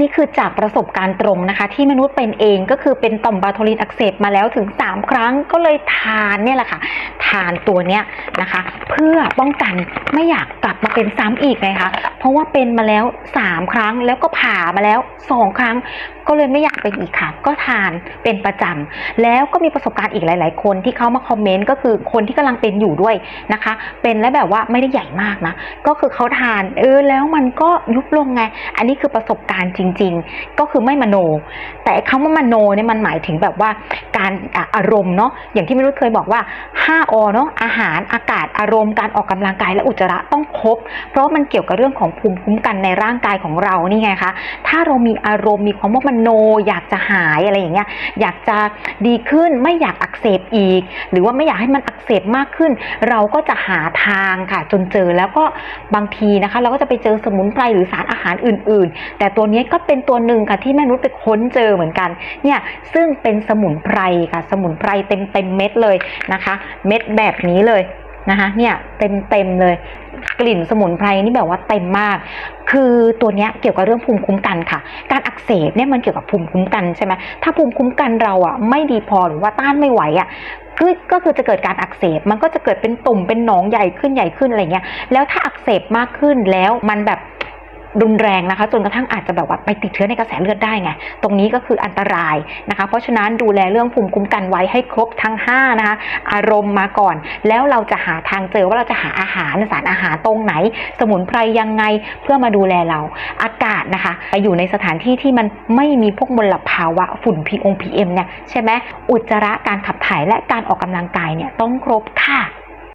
นี่คือจากประสบการณ์ตรงนะคะ ที่มนุษย์เป็นเองก็คือเป็นต่อมบาโทลินอักเสบมาแล้วถึง 3 ครั้งก็เลยทานเนี่ยแหละค่ะ ทานตัวเนี้ย นะคะ เพื่อป้องกันไม่อยากกลับมาเป็นซ้ำอีกไงคะเพราะว่าเป็นมาแล้ว 3 ครั้งแล้วก็ผ่ามาแล้ว 2 ครั้ง ก็เลยไม่อยากเป็นอีกค่ะ ก็ทานเป็นประจำแล้วก็มีประสบการณ์อีกหลาย ๆ คนที่เขามาคอมเมนต์ก็คือคนที่กำลังเป็นอยู่ด้วยนะคะ เป็นแล้วแบบว่าไม่ได้ใหญ่มากนะก็คือเขาทานเออแล้วมันก็ยุบลงไง อันนี้คือประสบการณ์จริง ๆ ก็คือไม่มโน แต่คำว่ามโนเนี่ยมันหมายถึงแบบว่าการอะอารมณ์เนาะอย่างที่ไม่รู้เคยบอกว่า 5อเนาะอาหารอากาศอารมณ์การออกกำลังกายและอุจจาระต้องครบ เพราะมันเกี่ยวกับเรื่องของภูมิคุ้มกันในร่างกายของเรานี่ไงคะถ้าเรามีอารมณ์มีความว่ามโน อยากจะหายอะไรอย่างเงี้ยอยากจะดีขึ้นไม่อยากอักเสบอีก หรือว่าไม่อยากให้มันอักเสบมากขึ้น เราก็จะหาทางค่ะ จนเจอแล้วก็บางทีนะคะ เราก็จะไปเจอสมุนไพรหรือสารอาหารอื่น ๆ แต่ตัวนี้ก็เป็นตัวหนึ่งค่ะที่แม่นุชไปค้นเจอเหมือนกันเนี่ยซึ่งเป็นสมุนไพรค่ะ สมุนไพรเต็มเต็มๆเม็ดเลยนะคะ เม็ดแบบนี้เลย นะคะเนี่ยเต็มเต็มเลย กลิ่นสมุนไพรนี่แบบว่าเต็มมาก คือตัวเนี้ยเกี่ยวกับเรื่องภูมิคุ้มกันค่ะ การอักเสบเนี่ยมันเกี่ยวกับภูมิคุ้มกันใช่ไหมถ้าภูมิคุ้มกันเราอะไม่ดีพอหรือว่าต้านไม่ไหวอะคือก็คือจะเกิดการอักเสบ มันก็จะเกิดเป็นตุ่มเป็นหนองใหญ่ขึ้นใหญ่ขึ้นอะไรเงี้ย แล้วถ้าอักเสบมากขึ้นแล้วมันแบบ รุนแรงนะคะจนกระทั่งอาจจะแบบว่าไปติดเชื้อในกระแสเลือดได้ไงตรงนี้ก็คืออันตรายนะคะ เพราะฉะนั้นดูแลเรื่องภูมิคุ้มกันไว้ให้ครบทั้ง5นะคะอารมณ์มาก่อน แล้วเราจะหาทางเจอว่าเราจะหาอาหารสารอาหารตรงไหน สมุนไพรยังไงเพื่อมาดูแลเรา อากาศนะคะไปอยู่ในสถานที่ที่มันไม่มีพวกมลภาวะฝุ่น PM PM เนี่ยใช่ไหมอุจจาระการขับถ่ายและการออกกำลังกายเนี่ยต้องครบค่ะ